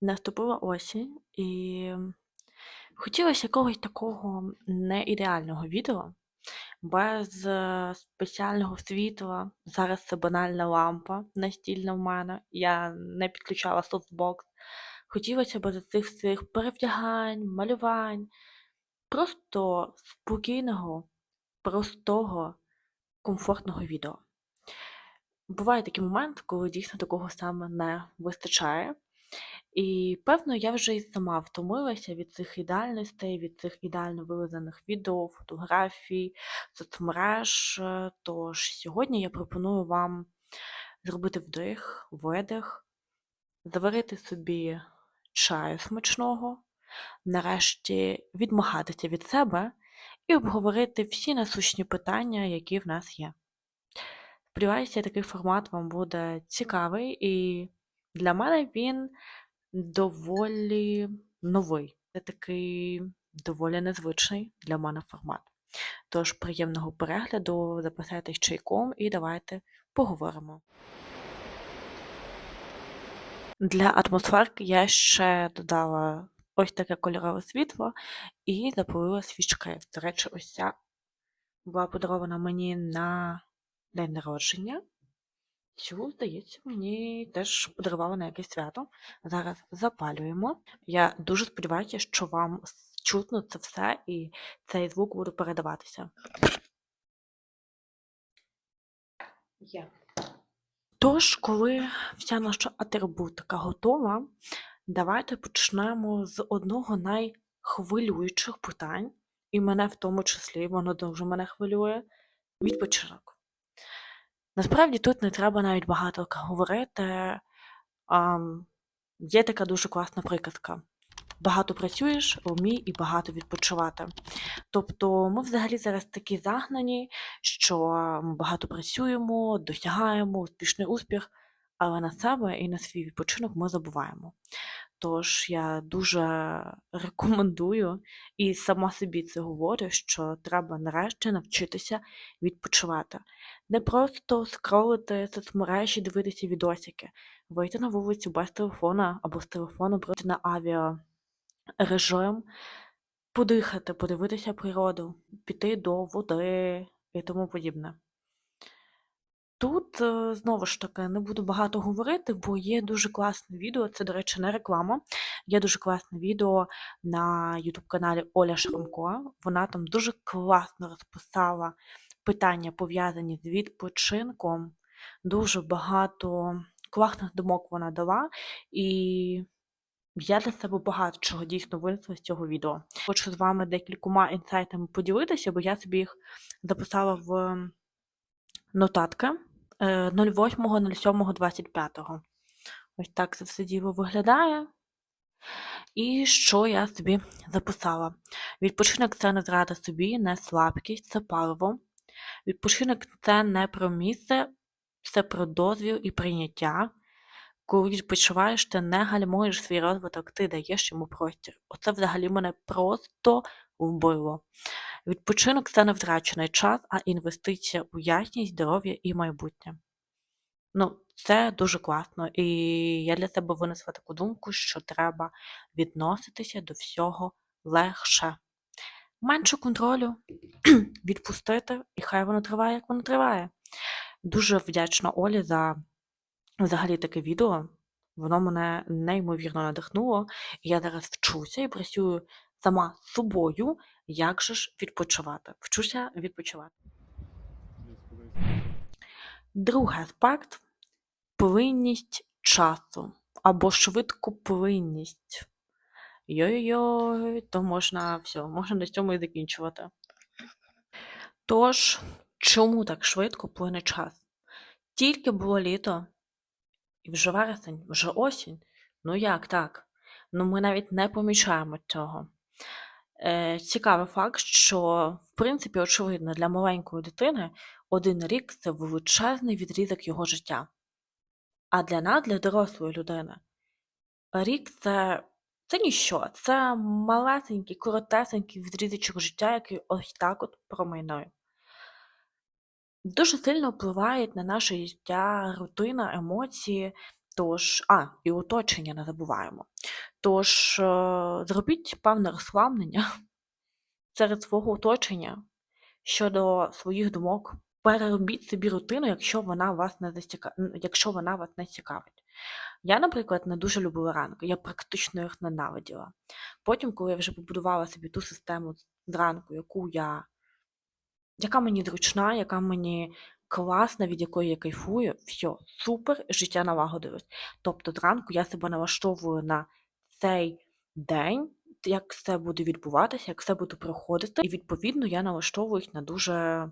Наступила осінь, і хотілося якогось такого неідеального відео, без е, спеціального світла. Зараз це банальна лампа настільна в мене. Я не підключала софтбокс. Хотілося без цих всіх перевдягань, малювань, просто спокійного, простого, комфортного відео. Буває такий момент, коли дійсно такого саме не вистачає. І певно, я вже і сама втомилася від цих ідеальностей, від цих ідеально вилизаних відео, фотографій, соцмереж. Е, Тож сьогодні я пропоную вам зробити вдих, видих, заварити собі чаю смачного, нарешті відмахатися від себе і обговорити всі насущні питання, які в нас є. Сподіваюся, такий формат вам буде цікавий, і для мене він доволі новий. Це такий доволі незвичний для мене формат. Тож приємного перегляду, записайтесь чайком і давайте поговоримо. Для атмосферки я ще додала ось таке кольорове світло і запалила свічки. До речі, ось ця була подарована мені на день народження. Цю, здається, мені теж подарували на якесь свято. Зараз запалюємо. Я дуже сподіваюся, що вам чутно це все і цей звук буде передаватися. Є. Тож, коли вся наша атрибутика готова, давайте почнемо з одного найхвилюючих питань, і мене в тому числі, воно дуже мене хвилює відпочинок. Насправді тут не треба навіть багато говорити. Є така дуже класна приказка. Багато працюєш, вмій і багато відпочивати. Тобто ми взагалі зараз такі загнані, що ми багато працюємо, досягаємо успішний успіх, але на себе і на свій відпочинок ми забуваємо. Тож я дуже рекомендую і сама собі це говорю, що треба нарешті навчитися відпочивати. Не просто скролити соцмережі, дивитися відосики, вийти на вулицю без телефона або з телефону пройти на авіарежим, подихати, подивитися природу, піти до води і тому подібне. Тут, е, знову ж таки, не буду багато говорити, бо є дуже класне відео, це, до речі, не реклама. Є дуже класне відео на ютуб-каналі Оля Шрамко. Вона там дуже класно розписала питання, пов'язані з відпочинком. Дуже багато класних думок вона дала, і я для себе багато чого дійсно винесла з цього відео. Хочу з вами декількома інсайтами поділитися, бо я собі їх записала в нотатки. 08.07.25. Е, Ось так це все діло виглядає. І що я собі записала? Відпочинок це не зрада собі, не слабкість, це паливо. Відпочинок це не про місце, це про дозвіл і прийняття. Коли відпочиваєш, ти не гальмуєш свій розвиток, ти даєш йому простір. Оце взагалі мене просто вбило. Відпочинок це не втрачений час, а інвестиція у ясність, здоров'я і майбутнє. Ну, це дуже класно. І я для себе винесла таку думку, що треба відноситися до всього легше. Менше контролю, відпустити, і хай воно триває, як воно триває. Дуже вдячна Олі за взагалі таке відео. Воно мене неймовірно надихнуло. І я зараз вчуся і працюю сама собою, як же ж відпочивати. Вчуся відпочивати. Другий аспект плинність часу або швидкоплинність. Йой-йой, то можна все, можна на цьому і закінчувати. Тож, чому так швидко плине час? Тільки було літо, і вже вересень, вже осінь. Ну як так? Ну ми навіть не помічаємо цього. Е, Цікавий факт, що, в принципі, очевидно, для маленької дитини один рік це величезний відрізок його життя. А для нас, для дорослої людини, рік це це ніщо, це малесенький, коротесенький відрізочок життя, який ось так от промайнує. Дуже сильно впливають на наше життя, рутина, емоції Тож, а, і оточення не забуваємо. Тож, е, зробіть певне розслаблення серед свого оточення щодо своїх думок. Переробіть собі рутину, якщо вона вас не зацікав... якщо вона вас не цікавить. Я, наприклад, не дуже любила ранки, я практично їх ненавиділа. Потім, коли я вже побудувала собі ту систему зранку, яку я, яка мені зручна, яка мені класна, від якої я кайфую, все, супер, життя налагодилось. Тобто зранку я себе налаштовую на цей день, як все буде відбуватися, як все буде проходити, і відповідно я налаштовуюсь на дуже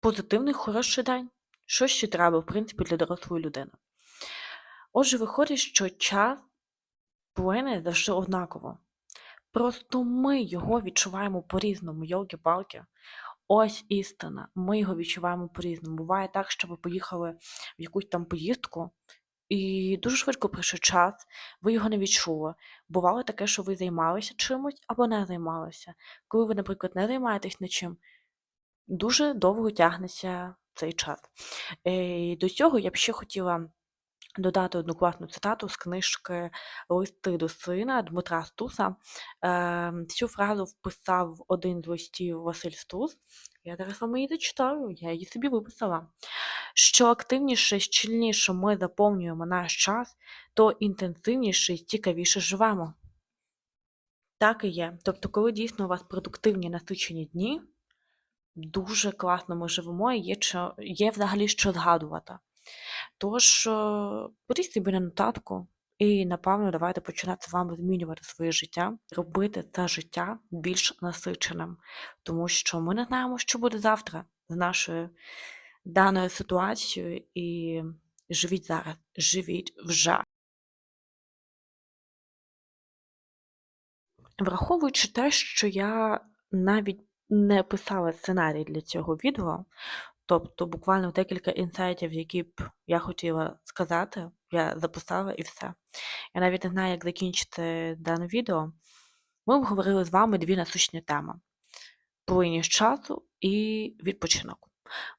позитивний, хороший день. Що ще треба, в принципі, для дорослої людини. Отже, виходить, що час плине завжди однаково. Просто ми його відчуваємо по-різному, йолки-палки. Ось істина. Ми його відчуваємо по-різному. Буває так, що ви поїхали в якусь там поїздку, і дуже швидко прийшов час, ви його не відчули. Бувало таке, що ви займалися чимось або не займалися. Коли ви, наприклад, не займаєтесь нічим, дуже довго тягнеться цей час. І До цього я б ще хотіла додати одну класну цитату з книжки Листи до сина Дмитра Стуса. Ем, Цю фразу вписав один з листів Василь Стус. Я зараз вам її зачитаю, я її собі виписала. Що активніше, щільніше ми заповнюємо наш час, то інтенсивніше і цікавіше живемо. Так і є. Тобто, коли дійсно у вас продуктивні насичені дні, дуже класно ми живемо і є, є взагалі що згадувати. Тож, беріть собі на нотатку і, напевно, давайте починати з вами змінювати своє життя, робити це життя більш насиченим, тому що ми не знаємо, що буде завтра з нашою даною ситуацією, і живіть зараз, живіть вже. Враховуючи те, що я навіть не писала сценарій для цього відео, тобто буквально декілька інсайтів, які б я хотіла сказати, я записала і все. Я навіть не знаю, як закінчити дане відео. Ми обговорили з вами дві насущні теми: плинність часу і відпочинок.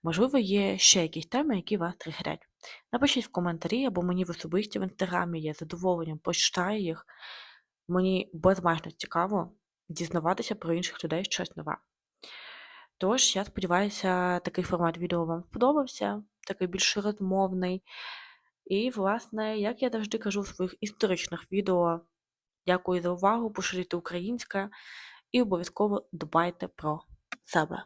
Можливо, є ще якісь теми, які вас тригерять. Напишіть в коментарі або мені в особисті в інстаграмі, я задоволенням почитаю їх. Мені безмежно цікаво дізнаватися про інших людей щось нове. Тож, я сподіваюся, такий формат відео вам сподобався, такий більш розмовний. І, власне, як я завжди кажу в своїх історичних відео, дякую за увагу, поширюйте українське і обов'язково дбайте про себе.